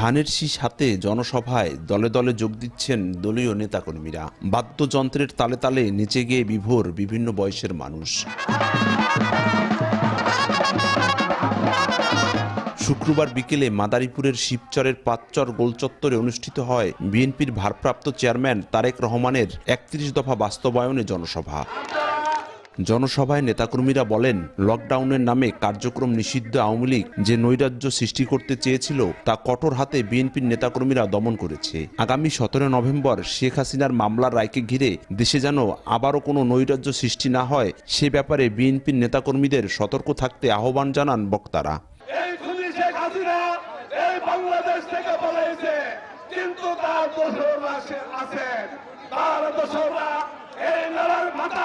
ধানের শীষ হাতে জনসভায় দলে দলে যোগ দিচ্ছেন দলীয় নেতাকর্মীরা। বাদ্যযন্ত্রের তালে তালে নেচে গিয়ে বিভোর বিভিন্ন বয়সের মানুষ। শুক্রবার বিকেলে মাদারীপুরের শিবচরের পাঁচচর গোলচত্বরে অনুষ্ঠিত হয় বিএনপির ভারপ্রাপ্ত চেয়ারম্যান তারেক রহমানের একত্রিশ দফা বাস্তবায়নে জনসভা। জনসভায় নেতাকর্মীরা বলেন, লকডাউনের নামে কার্যক্রম নিষিদ্ধ আওয়ামী লীগ যে নৈরাজ্য সৃষ্টি করতে চেয়েছিল, তা কঠোর হাতে বিএনপির নেতাকর্মীরা দমন করেছে। আগামী সতেরো নভেম্বর শেখ হাসিনার মামলার রায়কে ঘিরে দেশে যেন আবারও কোনো নৈরাজ্য সৃষ্টি না হয়, সে ব্যাপারে বিএনপির নেতাকর্মীদের সতর্ক থাকতে আহ্বান জানান বক্তারা। তার দোসররা এই নালার মাথা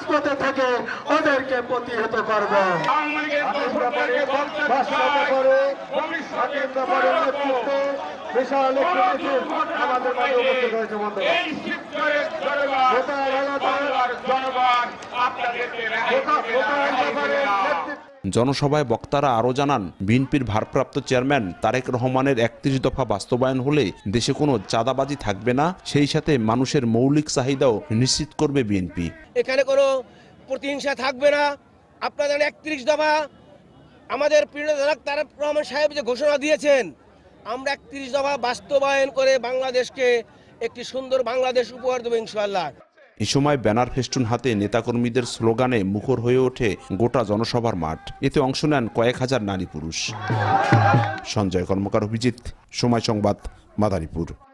রাজপথে থেকে ওদেরকে প্রতিহত করব। বিশাল আমাদের মাঝে উপস্থিত হয়েছে বন্ধুরা। জনসভায় বক্তারা আরও জানান, বিএনপির ভারপ্রাপ্ত চেয়ারম্যান তারেক রহমানের একত্রিশ দফা বাস্তবায়ন হলে দেশে কোনো চাঁদাবাজি থাকবে না, সেই সাথে মানুষের মৌলিক চাহিদাও নিশ্চিত করবে বিএনপি। এখানে কোনো প্রতিহিংসা থাকবে না। আপনাদের একত্রিশ দফা, আমাদের জনক তারেক রহমান সাহেব যে ঘোষণা দিয়েছেন, আমরা একত্রিশ দফা বাস্তবায়ন করে বাংলাদেশকে একটি সুন্দর বাংলাদেশ উপহার দেবো ইনশাআল্লাহ। এ সময় ব্যানার ফেস্টুন হাতে নেতাকর্মীদের স্লোগানে মুখর হয়ে ওঠে গোটা জনসভার মাঠ। এতে অংশ নেন কয়েক হাজার নারী পুরুষ। সঞ্জয় কর্মকার, অভিজিৎ। সময় সংবাদ, মাদারীপুর।